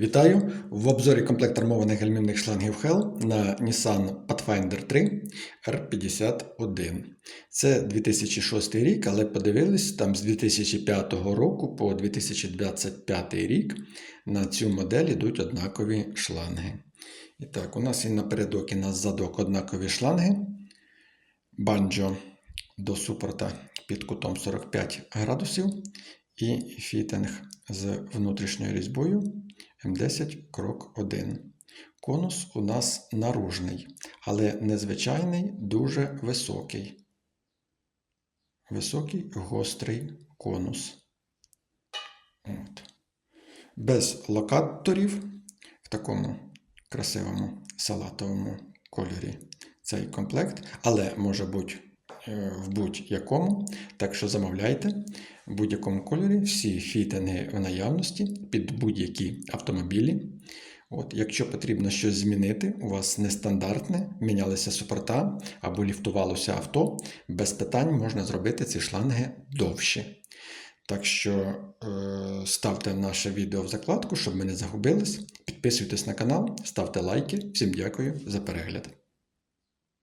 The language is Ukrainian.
Вітаю! В обзорі комплект армованих гальмівних шлангів Hell на Nissan Pathfinder 3 R51. Це 2006 рік, але подивились, там з 2005 року по 2025 рік на цю модель йдуть однакові шланги. І так, у нас і напередок, і на задок однакові шланги. Банджо до супорта під кутом 45 градусів. І фітинг з внутрішньою різьбою М10 крок 1. Конус у нас наружний, але незвичайний, дуже високий. Високий гострий конус. От. Без локаторів в такому красивому салатовому кольорі цей комплект, але може бути в будь-якому. Так що замовляйте в будь-якому кольорі всі фітинги в наявності під будь-які автомобілі. От, Якщо потрібно щось змінити, у вас нестандартне, мінялися супорта або ліфтувалося авто, без питань можна зробити ці шланги довші. Так що е, ставте наше відео в закладку, щоб ми не загубились. Підписуйтесь на канал, ставте лайки. Всім дякую за перегляд.